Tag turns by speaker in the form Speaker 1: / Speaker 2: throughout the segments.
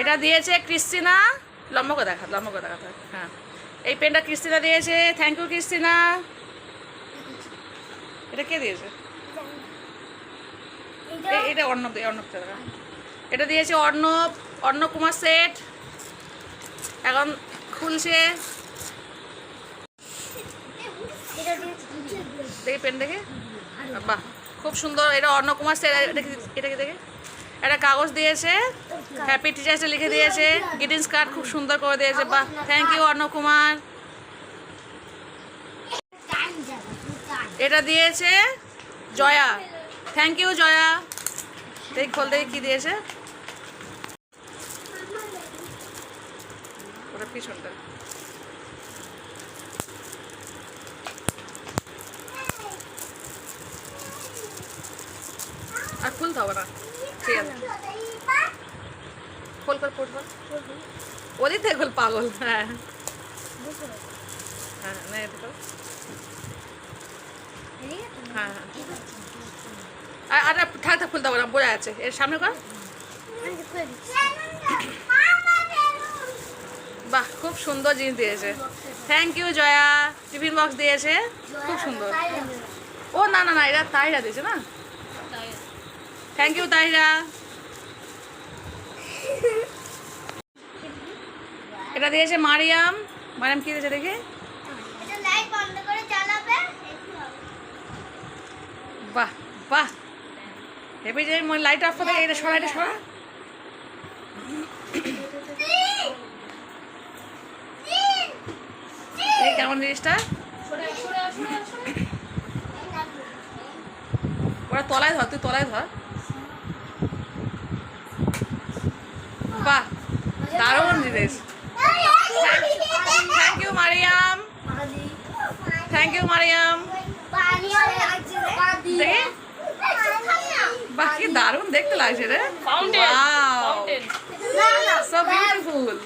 Speaker 1: এটা দিয়েছে ক্রিস্টিনা। লম্বা করে দেখা লম্বা করে দেখা হ্যাঁ। এই পেনটা ক্রিস্টিনা দিয়েছে। Thank you Christina. এটা কে দিয়েছে? এটা? অর্ণব অর্ণব এটা দিয়েছে অর্ণব অর্ণব কুমার সেট। এখন খুলছে। দেখি পেন দেখে। বাহ খুব সুন্দর। এটা অর্ণব কুমার সেট। এটা কি দেখে? একটা কাগজ দিয়েছে। হ্যাপি টিচার্স লিখে দিয়েছে। গ্রিটিংস কার্ড খুব সুন্দর করে দিয়েছে। বাহ থ্যাংক ইউ অর্ণব কুমার এটা দিয়েছে জয়া। Thank you Joya. দেখি, খোল, দেখি কি দিয়েছে। পিছনটা। আর খুলতে হবে না ঠিক আছে পড় থেকে পাগল হ্যাঁ। হ্যাঁ না এটা খোল। হ্যাঁ হ্যাঁ। আর আর থাক থাক খুলতে বোঝা যাচ্ছে এর সামনে কর। বাহ খুব সুন্দর জিনিস দিয়েছে। Thank you Joya. Tiffin box দিয়েছে। খুব সুন্দর। ও না না না এটা তাইরা দিয়েছে না? থ্যাংক ইউ তাইরা এটা দিয়েছে মারিয়াম মারিয়াম কি দিয়েছে দেখি? বাহ বাহ। হেবি যে লাইট অফ করে এটা সরা এটা সরা। এই কেমন জিনিসটা? ওরা তলায় ধর তুই তলায় ধর। বাহ দারুণ জিনিস thank you Mariam thank you Mariam দেখি? বাহ কি দারুণ দেখতে লাগছে রে. So beautiful.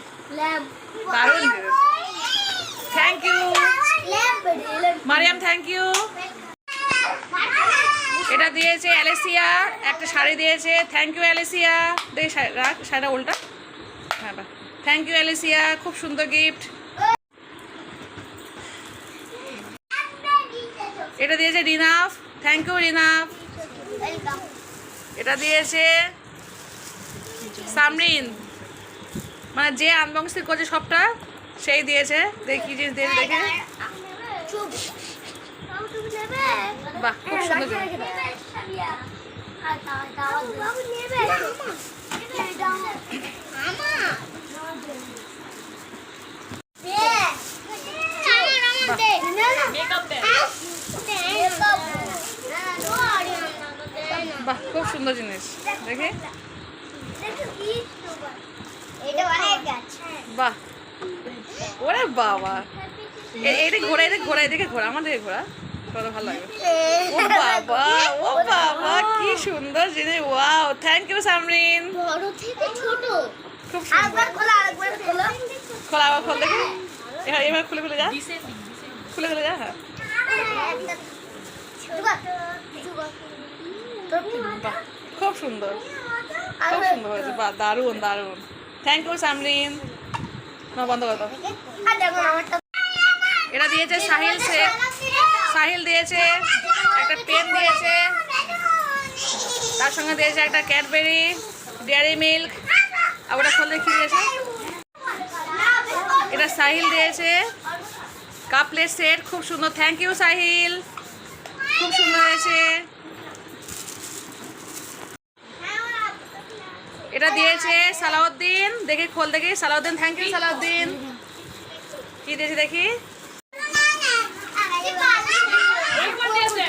Speaker 1: দারুণ thank you Mariam thank you এটা দিয়েছে অ্যালেসিয়া একটা শাড়ি দিয়েছে। থ্যাংক ইউ অ্যালেসিয়া দেখি শাড়িটা উল্টা। হ্যাঁ বাহ। থ্যাংক ইউ অ্যালেসিয়া খুব সুন্দর গিফট এটা দিয়েছে রিনাফ থ্যাংক ইউ রিনাফ এটা দিয়েছে সামরিন মানে যে আনবংশিক করছে সবটা সেই দিয়েছে দেখি জিনিস দিয়েছে দেখে বাহ খুব সুন্দর। বাহ খুব সুন্দর জিনিস। দেখে।
Speaker 2: এটা
Speaker 1: বাহ। ওরে বাবা। এ- এইটা ঘোরা এদিকে ঘোরা এদিকে ঘোরা আমার দিকে ঘোরা। কত ভালো লাগে। ও বাবা ও বাবা কি সুন্দর জিনিস। Wow thank you Samreen.
Speaker 2: বড় থেকে ছোট।
Speaker 1: খুব সুন্দর।
Speaker 2: খোলা আরেকবার খোলা।
Speaker 1: খোলা আবার খোল দেখি। এবার এবার খুলে খুলে যা. খুলে খুলে যা হ্যাঁ। খুব সুন্দর। খুব সুন্দর। হয়েছে। বাহ দারুণ দারুণ। থ্যাংক ইউ সামরিন না, বন্ধ করো এটা দিয়েছে সাহিল সে। সাহিল দিয়েছে। একটা পেন দিয়েছে। তার সঙ্গে দিয়েছে একটা ক্যাডবেরি, ডেয়ারি মিল্ক। আর ওটা খুললে কি দিয়েছে এটা সাহিল দিয়েছে। Cup plate set. খুব সুন্দর। Thank you Sahil. খুব সুন্দর হয়েছে। এটা দিয়েছে সালাউদ্দিন। দেখি খোল দেখি। Salauddin thank you Salauddin. কি দিয়েছে দেখি?
Speaker 3: Which one দিয়েছে?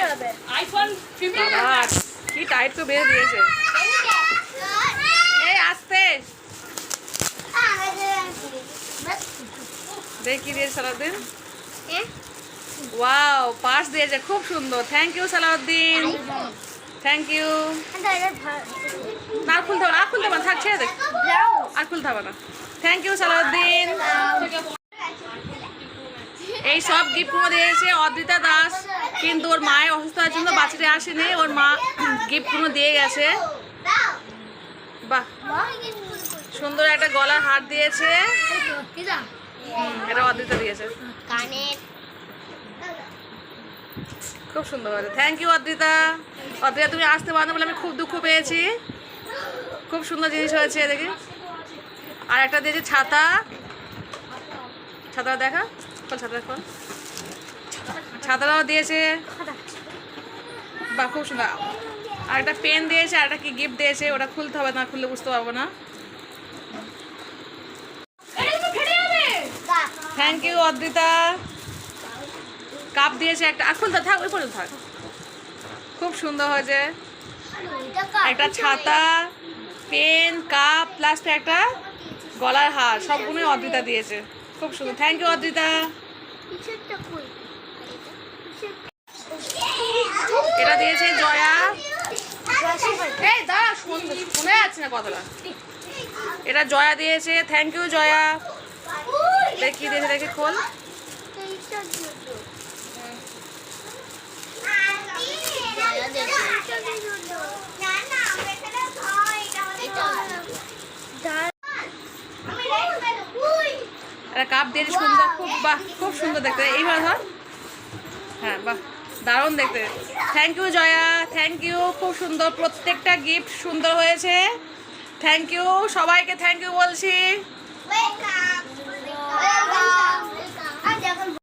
Speaker 3: iPhone 15
Speaker 1: বাবা কি টাইট তো বেঁধে দিয়েছে। এই আসতে। দেখি দিয়েছে সালাউদ্দিন। ওয়াও পাস দিয়েছে খুব সুন্দর। Thank you Salauddin. Thank you না খুলতে না খুলতে হবে না থাক ছেড়ে দেখ হবে না। Thank you Salauddin. এই সব গিফটগুলো দিয়েছে অদ্রিতা দাস কিন্তু ওর মায়ের অসুস্থ হওয়ার জন্য বাচ্চাটা আসেনি। ওর মা গিফটগুলো দিয়ে গেছে। বাহ সুন্দর একটা গলার হার দিয়েছে। এটা অদ্রিতা দিয়েছে। খুব সুন্দর হয়েছে। Thank you Adrita. অদ্রিতা তুমি আসতে পারো বলে আমি খুব দুঃখ পেয়েছি। খুব সুন্দর জিনিস হয়েছে দেখি আর একটা দিয়েছে ছাতা। ছাতা দেখা? খোল ছাতা খোল। ছাতাটাও দিয়েছে। বা খুব সুন্দর। আর একটা পেন দিয়েছে আর একটা কি গিফট দিয়েছে ওটা খুলতে হবে না খুললে বুঝতে পারব না। Thank you Adrita. কাপ দিয়েছে একটা। আর খুলতে থাক ওই পর্যন্ত থাক। খুব সুন্দর হয়েছে। একটা ছাতা পেন কাপ প্লাস একটা গলার হার সবগুলোই অদ্রিতা দিয়েছে। খুব সুন্দর। Thank you Adrita. এটা দিয়েছে জয়া। শুন- যাচ্ছে না কথাটা। এটা জয়া দিয়েছে। Thank you Joya. দেখি দিয়েছে দেখে খোল। একটা দিয়ে সুন্দর, খুব, বাহ, খুব সুন্দর দেখতে। এইভাবে ধর। হ্যাঁ বাহ, দারুণ দেখতে। Thank you Joya. Thank you খুব সুন্দর। প্রত্যেকটা গিফট সুন্দর হয়েছে। থ্যাংক ইউ সবাইকে থ্যাংক ইউ বলছি।